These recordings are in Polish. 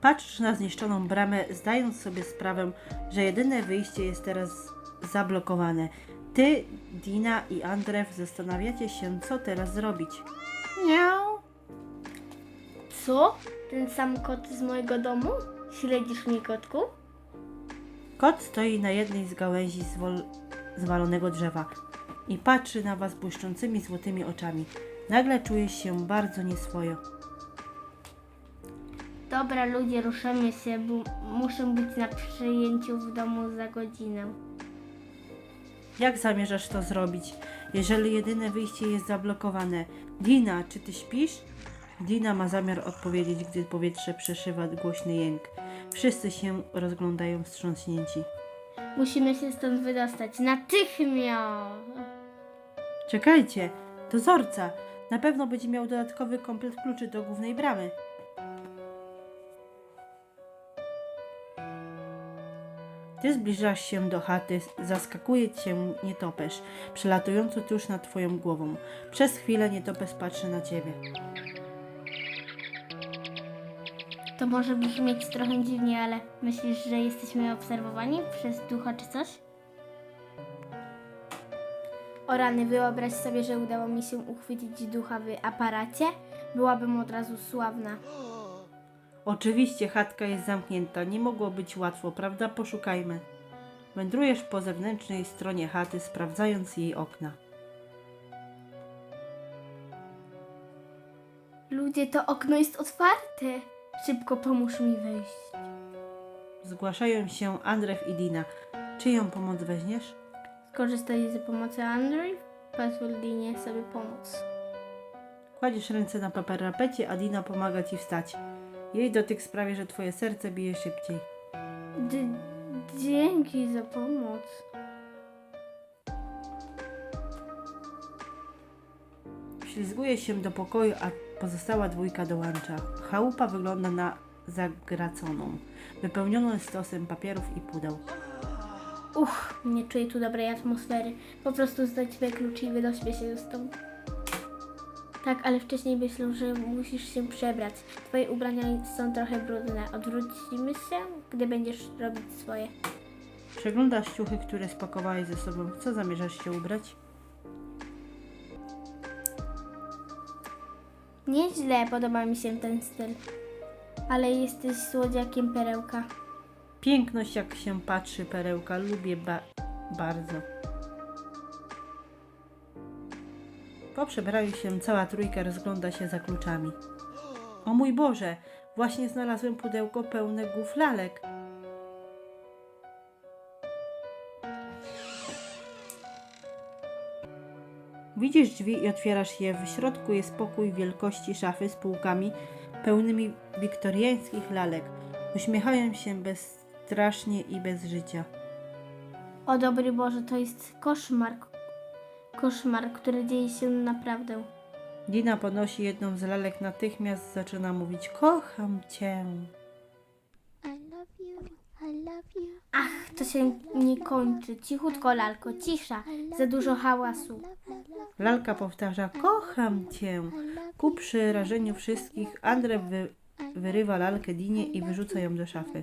Patrzysz na zniszczoną bramę, zdając sobie sprawę, że jedyne wyjście jest teraz zablokowane. Ty, Dina i Andrew zastanawiacie się, co teraz zrobić. Miau. Co? Ten sam kot z mojego domu? Śledzisz mnie, kotku? Kot stoi na jednej z gałęzi zwol- zwalonego drzewa i patrzy na was błyszczącymi złotymi oczami. Nagle czujesz się bardzo nieswojo. Dobra, ludzie, ruszamy się, bo muszę być na przyjęciu w domu za godzinę. Jak zamierzasz to zrobić, jeżeli jedyne wyjście jest zablokowane? Dina, czy ty śpisz? Dina ma zamiar odpowiedzieć, gdy powietrze przeszywa głośny jęk. Wszyscy się rozglądają wstrząśnięci. Musimy się stąd wydostać. Natychmiast! Czekajcie, dozorca! Na pewno będzie miał dodatkowy komplet kluczy do głównej bramy. Ty zbliżasz się do chaty, zaskakuje cię nietoperz, przelatujący tuż nad twoją głową. Przez chwilę nietoperz patrzy na ciebie. To może brzmieć trochę dziwnie, ale myślisz, że jesteśmy obserwowani przez ducha czy coś? O rany, wyobraź sobie, że udało mi się uchwycić ducha w aparacie. Byłabym od razu sławna. Oczywiście chatka jest zamknięta, nie mogło być łatwo, prawda? Poszukajmy. Wędrujesz po zewnętrznej stronie chaty, sprawdzając jej okna. Ludzie, to okno jest otwarte. Szybko pomóż mi wejść. Zgłaszają się Andrew i Dina. Czyją pomoc weźmiesz? Skorzystaj z pomocy Andrew. Pozwól Dinie sobie pomóc. Kładziesz ręce na paperapecie, a Dina pomaga ci wstać. Jej dotyk sprawia, że twoje serce bije szybciej. D- dzięki za pomoc. Ślizguje się do pokoju, a pozostała dwójka dołącza. Chałupa wygląda na zagraconą, wypełnioną stosem papierów i pudeł. Uch, nie czuję tu dobrej atmosfery. Po prostu zdać swoje klucze i wydośmy się stąd. Tak, ale wcześniej myślę, że musisz się przebrać. Twoje ubrania są trochę brudne. Odwrócimy się, gdy będziesz robić swoje. Przeglądasz ciuchy, które spakowałeś ze sobą. Co zamierzasz się ubrać? Nieźle, podoba mi się ten styl. Ale jesteś słodziakiem perełka. Piękność, jak się patrzy, perełka, lubię ba- bardzo. Po przebraniu się cała trójka rozgląda się za kluczami. O mój Boże, właśnie znalazłem pudełko pełne głów lalek. Widzisz drzwi i otwierasz je. W środku jest pokój wielkości szafy z półkami pełnymi wiktoriańskich lalek. Uśmiechają się bezstrasznie i bez życia. O dobry Boże, to jest koszmar. Koszmar, który dzieje się naprawdę. Dina podnosi jedną z lalek, natychmiast zaczyna mówić: Kocham cię. I love you, I love you. Ach, to się nie kończy. Cichutko, lalko, cisza. Za dużo hałasu. Lalka powtarza: Kocham cię. Ku przerażeniu wszystkich, Andrzej wy, wyrywa lalkę Dinie i wyrzuca ją do szafy.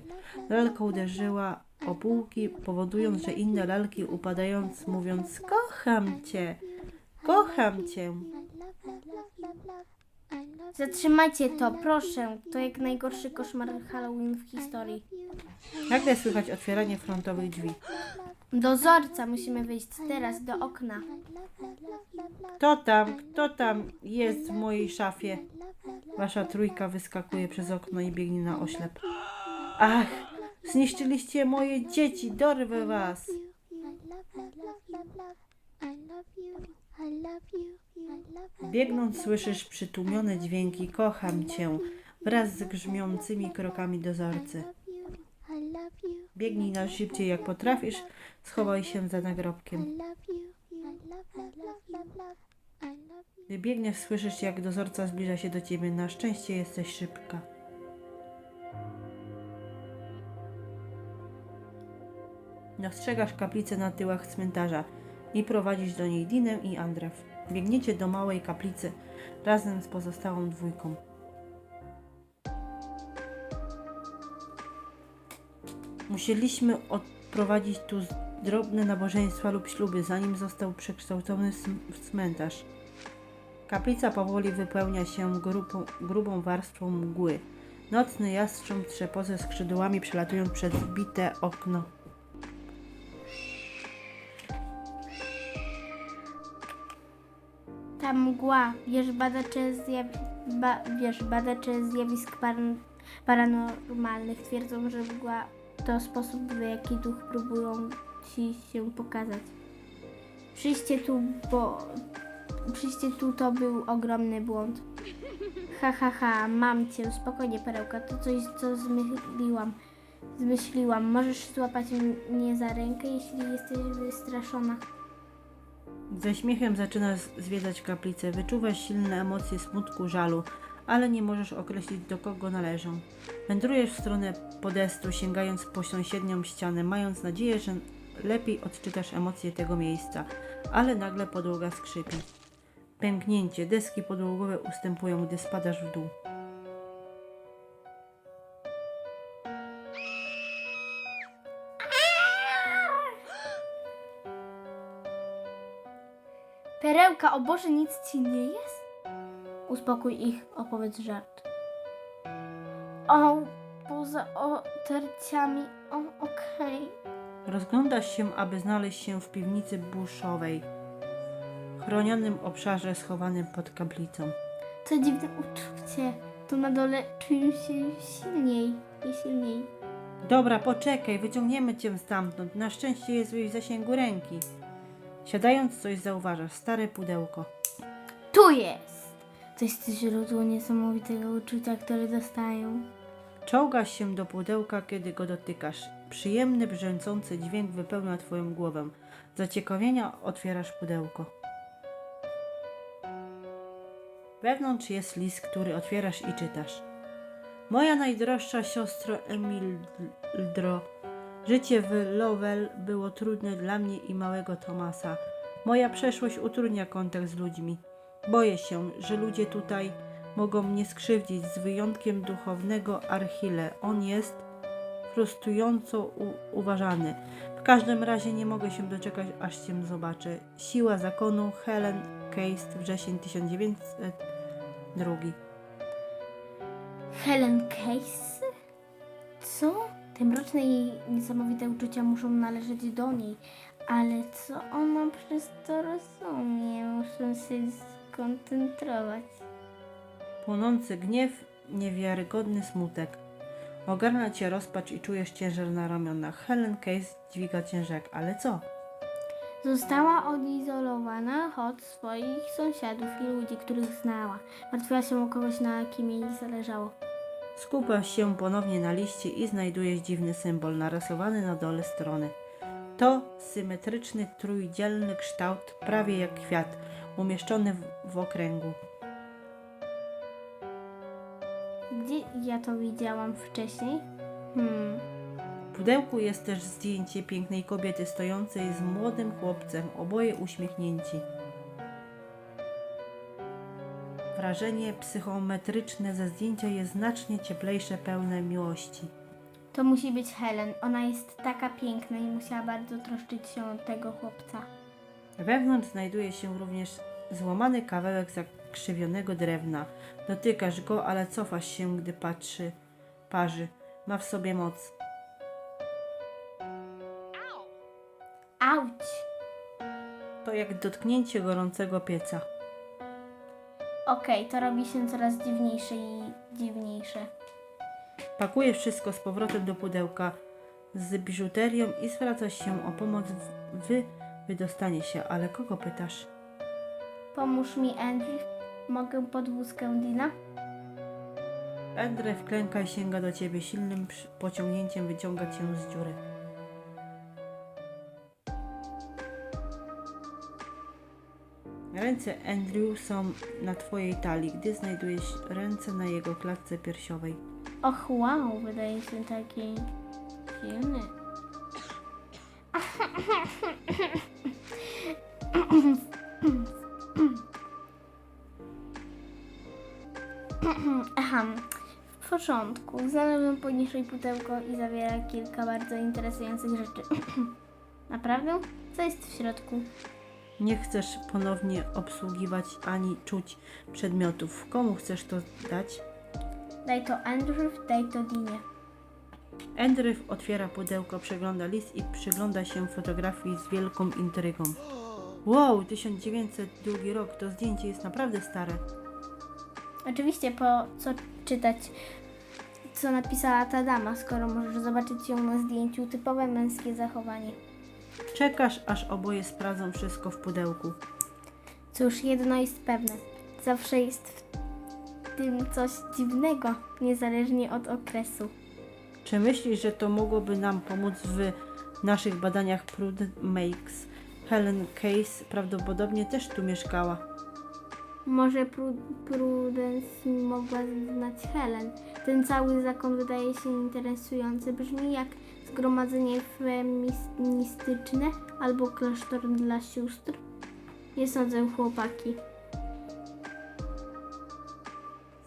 Lalka uderzyła o półki, powodując, że inne lalki upadając, mówiąc: Kocham cię. Kocham cię. Zatrzymajcie to, proszę. To jak najgorszy koszmar Halloween w historii. Nagle słychać otwieranie frontowych drzwi. Dozorca, musimy wyjść teraz do okna. Kto tam, kto tam jest w mojej szafie? Wasza trójka wyskakuje przez okno i biegnie na oślep. Ach, zniszczyliście moje dzieci, dorwę was! Biegnąc słyszysz przytłumione dźwięki Kocham cię wraz z grzmiącymi krokami dozorcy. Biegnij na szybciej jak potrafisz, schowaj się za nagrobkiem. Gdy biegniesz, słyszysz jak dozorca zbliża się do ciebie. Na szczęście jesteś szybka. Dostrzegasz kaplicę na tyłach cmentarza i prowadzisz do niej Dinę i Andrew. Biegniecie do małej kaplicy razem z pozostałą dwójką. Musieliśmy odprowadzić tu drobne nabożeństwa lub śluby, zanim został przekształcony w cmentarz. Kaplica powoli wypełnia się grubą, warstwą mgły. Nocny jastrząb trzepo ze skrzydłami przelatując przez wbite okno. Ta mgła, wiesz, badacze, zjaw... ba... wiesz, badacze zjawisk par... paranormalnych twierdzą, że mgła to sposób, w jaki duch próbują ci się pokazać. Przyjście tu, bo... Przyjście tu to był ogromny błąd. Ha, ha, ha, mam cię, spokojnie, perełka, to coś, co zmyśliłam. Zmyśliłam. Możesz złapać mnie za rękę, jeśli jesteś wystraszona. Ze śmiechem zaczynasz zwiedzać kaplicę. Wyczuwasz silne emocje smutku, żalu, ale nie możesz określić do kogo należą. Wędrujesz w stronę podestu, sięgając po sąsiednią ścianę, mając nadzieję, że lepiej odczytasz emocje tego miejsca, ale nagle podłoga skrzypi. Pęknięcie, deski podłogowe ustępują, gdy spadasz w dół. Perełka, o Boże, nic ci nie jest? Uspokój ich, opowiedz żart. O, poza otarciami, o, okej. Rozglądasz się, aby znaleźć się w piwnicy buszowej, chronionym obszarze schowanym pod kaplicą. Co dziwne uczucie, tu na dole czuję się silniej i silniej. Dobra, poczekaj, wyciągniemy cię stamtąd. Na szczęście jest w zasięgu ręki. Siadając, coś zauważasz. Stare pudełko. Tu jest! To jest źródło niesamowitego uczucia, które dostają. Czołgasz się do pudełka, kiedy go dotykasz. Przyjemny, brzęczący dźwięk wypełnia twoją głowę. Zaciekawienia otwierasz pudełko. Wewnątrz jest list, który otwierasz i czytasz. Moja najdroższa siostro Emildro, życie w Lowell było trudne dla mnie i małego Tomasa. Moja przeszłość utrudnia kontakt z ludźmi. Boję się, że ludzie tutaj mogą mnie skrzywdzić z wyjątkiem duchownego Archile. On jest frustrująco uważany. W każdym razie nie mogę się doczekać, aż cię zobaczę. Siła zakonu Helen Case, wrzesień 1902. Helen Case? Co? Te mroczne i niesamowite uczucia muszą należeć do niej, ale co ona przez to rozumie? Muszę się skoncentrować. Płonący gniew, niewiarygodny smutek. Ogarnia cię rozpacz i czujesz ciężar na ramionach. Helen Case dźwiga ciężar, ale co? Została odizolowana od swoich sąsiadów i ludzi, których znała. Martwiła się o kogoś, na kim jej zależało. Skupiasz się ponownie na liście i znajdujesz dziwny symbol narysowany na dole strony. To symetryczny, trójdzielny kształt, prawie jak kwiat, umieszczony w, w okręgu. Gdzie ja to widziałam wcześniej? Hmm. W pudełku jest też zdjęcie pięknej kobiety stojącej z młodym chłopcem, oboje uśmiechnięci. Wrażenie psychometryczne ze zdjęcia jest znacznie cieplejsze, pełne miłości. To musi być Helen. Ona jest taka piękna i musiała bardzo troszczyć się o tego chłopca. Wewnątrz znajduje się również złamany kawałek zakrzywionego drewna. Dotykasz go, ale cofasz się, gdy patrzy, parzy. Ma w sobie moc. Auć! To jak dotknięcie gorącego pieca. Okej, to robi się coraz dziwniejsze i dziwniejsze. Pakujesz wszystko z powrotem do pudełka z biżuterią i zwracasz się o pomoc w wydostanie się. Ale kogo pytasz? Pomóż mi, Andrew. Mogę pod wózkę Dina? Endre wklęka i sięga do ciebie silnym przy- pociągnięciem wyciąga cię z dziury. Ręce Andrew są na twojej talii, gdy znajdujesz ręce na jego klatce piersiowej. Och, wow, wydaje się taki silny. Aha, w porządku. Znalazłem poniżej pudełko i zawiera kilka bardzo interesujących rzeczy. Naprawdę? Co jest w środku? Nie chcesz ponownie obsługiwać ani czuć przedmiotów. Komu chcesz to dać? Daj to Andrew, daj to Dinie. Andrew otwiera pudełko, przegląda list i przygląda się fotografii z wielką intrygą. Wow, 1902 rok, to zdjęcie jest naprawdę stare. Oczywiście po co czytać, co napisała ta dama, skoro możesz zobaczyć ją na zdjęciu. Typowe męskie zachowanie. Czekasz, aż oboje sprawdzą wszystko w pudełku. Cóż, jedno jest pewne. Zawsze jest w tym coś dziwnego, niezależnie od okresu. Czy myślisz, że to mogłoby nam pomóc w naszych badaniach Prudent Makes? Helen Case prawdopodobnie też tu mieszkała. Może Pru- Prudence mogła znać Helen. Ten cały zakon wydaje się interesujący. Brzmi jak zgromadzenie feministyczne albo klasztor dla sióstr. Nie sądzę, chłopaki.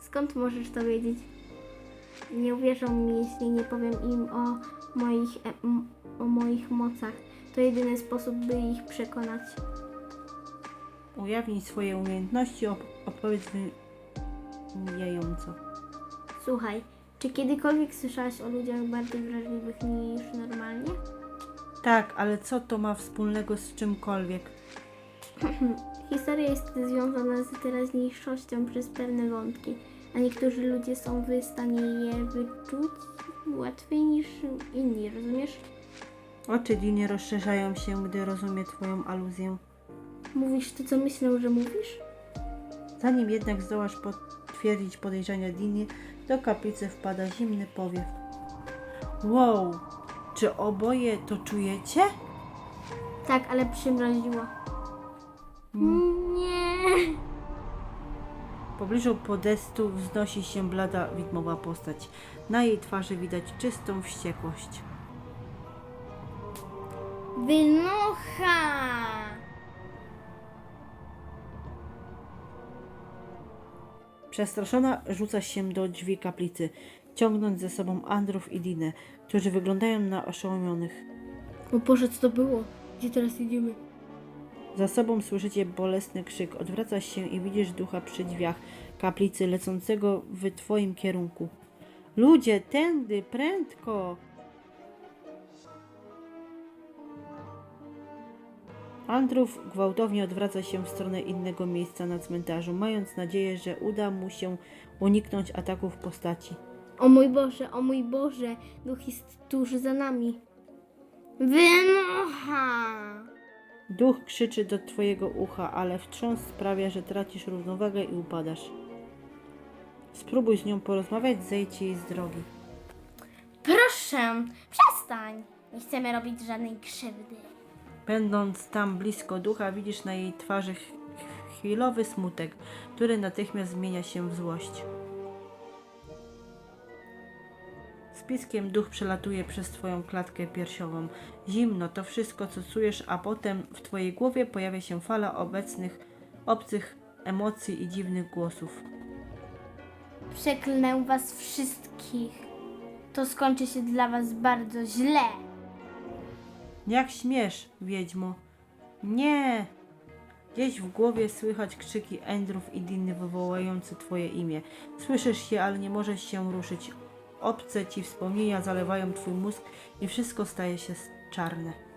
Skąd możesz to wiedzieć? Nie uwierzą mi, jeśli nie powiem im o moich, o moich mocach. To jedyny sposób, by ich przekonać. Ujawnij swoje umiejętności, op- opowiedz wymijająco. Słuchaj, czy kiedykolwiek słyszałaś o ludziach bardziej wrażliwych niż normalnie? Tak, ale co to ma wspólnego z czymkolwiek? Historia jest związana z teraźniejszością przez pewne wątki, a niektórzy ludzie są w stanie je wyczuć łatwiej niż inni, rozumiesz? Oczy Dini rozszerzają się, gdy rozumie Twoją aluzję. Mówisz to, co myślę, że mówisz? Zanim jednak zdołasz potwierdzić podejrzenia Dini, do kaplicy wpada zimny powiew. Wow, czy oboje to czujecie? Tak, ale przymroziło. Nie. W pobliżu podestu wznosi się blada widmowa postać. Na jej twarzy widać czystą wściekłość. Wynocha! Przestraszona rzuca się do drzwi kaplicy, ciągnąc ze sobą Andrów i Dinę, którzy wyglądają na oszołomionych. O Boże, co to było? Gdzie teraz idziemy? Za sobą słyszycie bolesny krzyk. Odwracasz się i widzisz ducha przy drzwiach kaplicy lecącego w twoim kierunku. Ludzie, tędy, prędko! Andrów gwałtownie odwraca się w stronę innego miejsca na cmentarzu, mając nadzieję, że uda mu się uniknąć ataków postaci. O mój Boże, o mój Boże, duch jest tuż za nami. Wynocha! Duch krzyczy do twojego ucha, ale wstrząs sprawia, że tracisz równowagę i upadasz. Spróbuj z nią porozmawiać, zejdź jej z drogi. Proszę, przestań. Nie chcemy robić żadnej krzywdy. Będąc tam blisko ducha, widzisz na jej twarzy ch- chwilowy smutek, który natychmiast zmienia się w złość. Z piskiem duch przelatuje przez twoją klatkę piersiową. Zimno to wszystko, co czujesz, a potem w twojej głowie pojawia się fala obecnych, obcych emocji i dziwnych głosów. Przeklnę was wszystkich. To skończy się dla was bardzo źle. Jak śmiesz, wiedźmo? Nie! Gdzieś w głowie słychać krzyki Endrów i Diny wywołujące twoje imię. Słyszysz je, ale nie możesz się ruszyć. Obce ci wspomnienia zalewają twój mózg i wszystko staje się czarne.